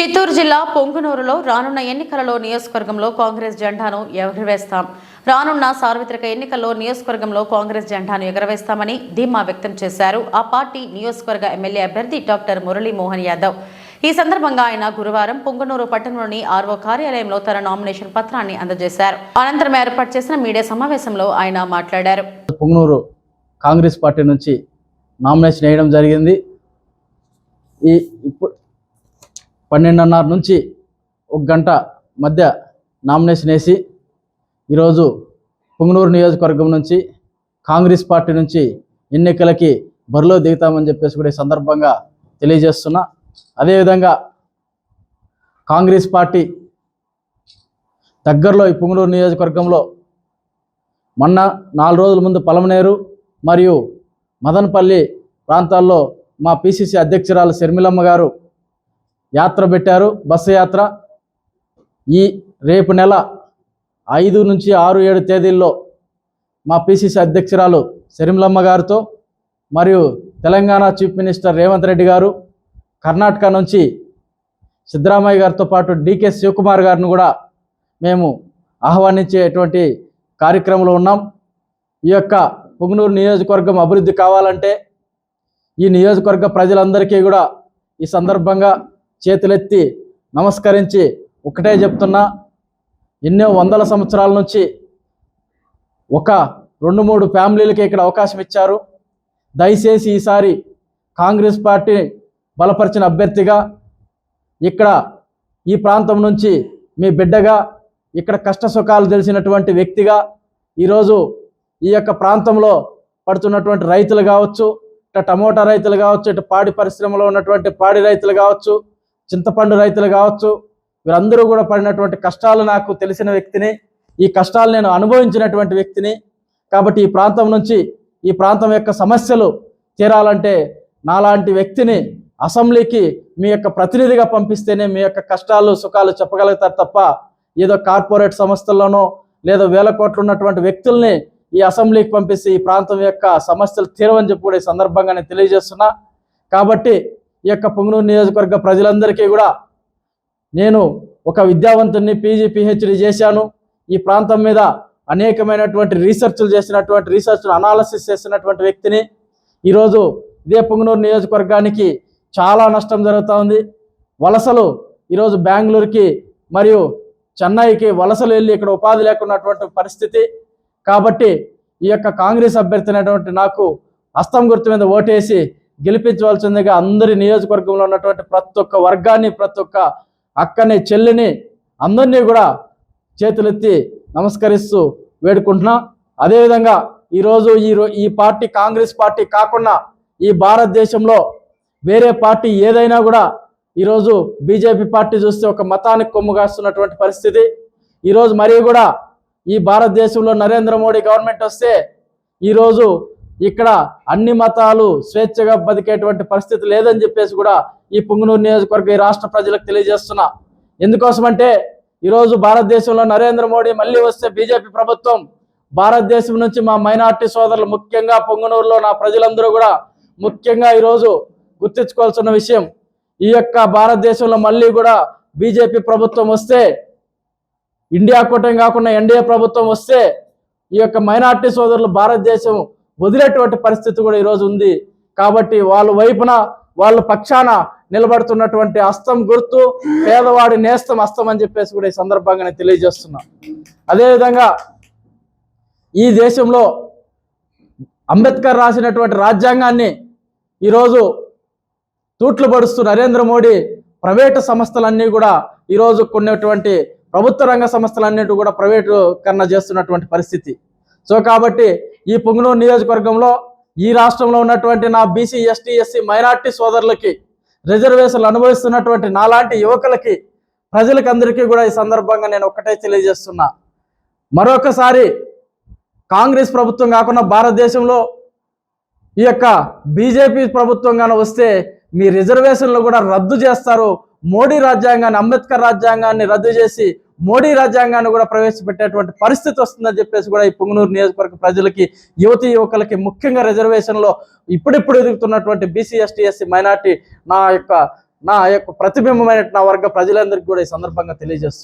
చిత్తూరు జిల్లా పొంగునూరులో రానున్న ఎన్నికలలో నియోజకవర్గంలో కాంగ్రెస్ జెండాను ఎగరవేస్తాం. రానున్న సార్వత్రిక ఎన్నికల్లో నియోజకవర్గంలో కాంగ్రెస్ జెండాను ఎగరవేస్తామని ధీమా వ్యక్తం చేశారు. ఆ పార్టీ నియోజకవర్గ ఎమ్మెల్యే అభ్యర్థి డాక్టర్ మురళీమోహన్ యాదవ్. ఈ సందర్భంగా ఆయన గురువారం పొంగునూరు పట్టణంలోని ఆర్వో కార్యాలయంలో తన నామినేషన్ పత్రాన్ని అందజేశారు. అనంతరం ఏర్పాటు చేసిన మీడియా సమావేశంలో ఆయన మాట్లాడారు. పొంగనూరు కాంగ్రెస్ పార్టీ నుంచి నామినేషన్ వేయడం జరిగింది. ఈ ఇప్పుడు పన్నెండున్నర నుంచి ఒక గంట మధ్య నామినేషన్ వేసి ఈరోజు పుంగనూరు నియోజకవర్గం నుంచి కాంగ్రెస్ పార్టీ నుంచి ఎన్నికలకి బరిలో దిగుతామని చెప్పేసి కూడా ఈ సందర్భంగా తెలియజేస్తున్నా. అదేవిధంగా కాంగ్రెస్ పార్టీ దగ్గరలో ఈ పుంగనూరు నియోజకవర్గంలో మొన్న నాలుగు రోజుల ముందు పలమనేరు మరియు మదనపల్లి ప్రాంతాల్లో మా పిసిసి అధ్యక్షురాలు శర్మిలమ్మ గారు యాత్ర పెట్టారు బస్సు యాత్ర. ఈ రేపు నెల ఐదు నుంచి ఆరు ఏడు తేదీల్లో మా పిసిసి అధ్యక్షురాలు శరిమలమ్మ గారితో మరియు తెలంగాణ చీఫ్ మినిస్టర్ రేవంత్ రెడ్డి గారు కర్ణాటక నుంచి సిద్ధరామయ్య గారితో పాటు డికే శివకుమార్ గారిని కూడా మేము ఆహ్వానించేటువంటి కార్యక్రమంలో ఉన్నాం. ఈ యొక్క పుంగనూరు నియోజకవర్గం అభివృద్ధి కావాలంటే ఈ నియోజకవర్గ ప్రజలందరికీ కూడా ఈ సందర్భంగా చేతులెత్తి నమస్కరించి ఒకటే చెప్తున్నా ఎన్నో వందల సంవత్సరాల నుంచి ఒక రెండు మూడు ఫ్యామిలీలకి ఇక్కడ అవకాశం ఇచ్చారు. దయచేసి ఈసారి కాంగ్రెస్ పార్టీ బలపరిచిన అభ్యర్థిగా ఇక్కడ ఈ ప్రాంతం నుంచి మీ బిడ్డగా ఇక్కడ కష్ట సుఖాలు తెలిసినటువంటి వ్యక్తిగా ఈరోజు ఈ యొక్క ప్రాంతంలో పడుతున్నటువంటి రైతులు కావచ్చు ఇటు టమోటా రైతులు కావచ్చు ఇటు పాడి పరిశ్రమలో ఉన్నటువంటి పాడి రైతులు కావచ్చు చింతపండు రైతులు కావచ్చు వీరందరూ కూడా పడినటువంటి కష్టాలు నాకు తెలిసిన వ్యక్తిని ఈ కష్టాలు నేను అనుభవించినటువంటి వ్యక్తిని. కాబట్టి ఈ ప్రాంతం నుంచి ఈ ప్రాంతం యొక్క సమస్యలు తీరాలంటే నాలాంటి వ్యక్తిని అసెంబ్లీకి మీ యొక్క ప్రతినిధిగా పంపిస్తేనే మీ యొక్క కష్టాలు సుఖాలు చెప్పగలుగుతారు తప్ప ఏదో కార్పొరేట్ సంస్థల్లోనో లేదా వేల కోట్లు ఉన్నటువంటి వ్యక్తుల్ని ఈ అసెంబ్లీకి పంపిస్తే ఈ ప్రాంతం యొక్క సమస్యలు తీరవని చెప్పి కూడా ఈ సందర్భంగా నేను తెలియజేస్తున్నా. కాబట్టి ఈ యొక్క పొంగనూరు నియోజకవర్గ ప్రజలందరికీ కూడా నేను ఒక విద్యావంతుని పీజీ పిహెచ్డి చేశాను. ఈ ప్రాంతం మీద అనేకమైనటువంటి రీసెర్చ్లు చేసినటువంటి రీసెర్చ్లు అనాలసిస్ చేసినటువంటి వ్యక్తిని ఈరోజు ఇదే పొంగనూరు నియోజకవర్గానికి చాలా నష్టం జరుగుతూ ఉంది వలసలు ఈరోజు బెంగళూరుకి మరియు చెన్నైకి వలసలు వెళ్ళి ఇక్కడ ఉపాధి లేకున్నటువంటి పరిస్థితి. కాబట్టి ఈ యొక్క కాంగ్రెస్ అభ్యర్థి అయినటువంటి నాకు హస్తం గుర్తు మీద ఓటేసి గెలిపించవలసిందిగా అందరి నియోజకవర్గంలో ఉన్నటువంటి ప్రతి ఒక్క వర్గాన్ని ప్రతి ఒక్క అక్కని చెల్లిని అందరినీ కూడా చేతులెత్తి నమస్కరిస్తూ వేడుకుంటున్నా. అదేవిధంగా ఈరోజు ఈ రో- ఈ పార్టీ కాంగ్రెస్ పార్టీ కాకుండా ఈ భారతదేశంలో వేరే పార్టీ ఏదైనా కూడా ఈరోజు బీజేపీ పార్టీ చూస్తే ఒక మతానికి కొమ్ముగాస్తున్నటువంటి పరిస్థితి. ఈరోజు మరీ కూడా ఈ భారతదేశంలో నరేంద్ర మోడీ గవర్నమెంట్ వస్తే ఈరోజు ఇక్కడ అన్ని మతాలు స్వేచ్ఛగా బతికేటువంటి పరిస్థితి లేదని చెప్పేసి కూడా ఈ పుంగనూరు నియోజకవర్గ ఈ రాష్ట్ర ప్రజలకు తెలియజేస్తున్నా. ఎందుకోసమంటే ఈరోజు భారతదేశంలో నరేంద్ర మోడీ మళ్ళీ వస్తే బీజేపీ ప్రభుత్వం భారతదేశం నుంచి మా మైనార్టీ సోదరులు ముఖ్యంగా పొంగనూరులో నా ప్రజలందరూ కూడా ముఖ్యంగా ఈరోజు గుర్తించుకోవాల్సిన విషయం ఈ యొక్క భారతదేశంలో మళ్ళీ కూడా బీజేపీ ప్రభుత్వం వస్తే ఇండియా కూటమి కాకుండా ఎన్డీఏ ప్రభుత్వం వస్తే ఈ యొక్క మైనార్టీ సోదరులు భారతదేశం వదిలేటువంటి పరిస్థితి కూడా ఈరోజు ఉంది. కాబట్టి వాళ్ళ వైపున వాళ్ళ పక్షాన నిలబడుతున్నటువంటి అస్తం గుర్తు పేదవాడి నేస్తం అస్తం అని చెప్పేసి కూడా ఈ సందర్భంగా నేను తెలియజేస్తున్నా. అదేవిధంగా ఈ దేశంలో అంబేద్కర్ రాసినటువంటి రాజ్యాంగాన్ని ఈరోజు తూట్లు పడుస్తూ నరేంద్ర మోడీ ప్రైవేటు సంస్థలన్నీ కూడా ఈరోజు కొన్నటువంటి ప్రభుత్వ రంగ సంస్థలన్నిటి కూడా ప్రైవేటీకరణ చేస్తున్నటువంటి పరిస్థితి. సో కాబట్టి ఈ పొంగునూరు నియోజకవర్గంలో ఈ రాష్ట్రంలో ఉన్నటువంటి నా బీసీ ఎస్టీ ఎస్సీ మైనార్టీ సోదరులకి రిజర్వేషన్లు అనుభవిస్తున్నటువంటి నాలాంటి యువకులకి ప్రజలకి అందరికీ కూడా ఈ సందర్భంగా నేను ఒక్కటే తెలియజేస్తున్నా. మరొకసారి కాంగ్రెస్ ప్రభుత్వం కాకుండా భారతదేశంలో ఈ యొక్క బీజేపీ ప్రభుత్వంగాన వస్తే మీ రిజర్వేషన్లు కూడా రద్దు చేస్తారు. మోడీ రాజ్యాంగాన్ని అంబేద్కర్ రాజ్యాంగాన్ని రద్దు చేసి మోడీ రాజ్యాంగాన్ని కూడా ప్రవేశపెట్టేటువంటి పరిస్థితి వస్తుందని చెప్పేసి కూడా ఈ పొంగనూరు నియోజకవర్గ ప్రజలకి యువతి యువకులకి ముఖ్యంగా రిజర్వేషన్లో ఇప్పుడిప్పుడు ఎదుగుతున్నటువంటి బీసీ ఎస్టీ ఎస్సీ మైనార్టీ నా యొక్క నా యొక్క ప్రతిబింబమైన నా వర్గ ప్రజలందరికీ కూడా ఈ సందర్భంగా తెలియజేస్తుంది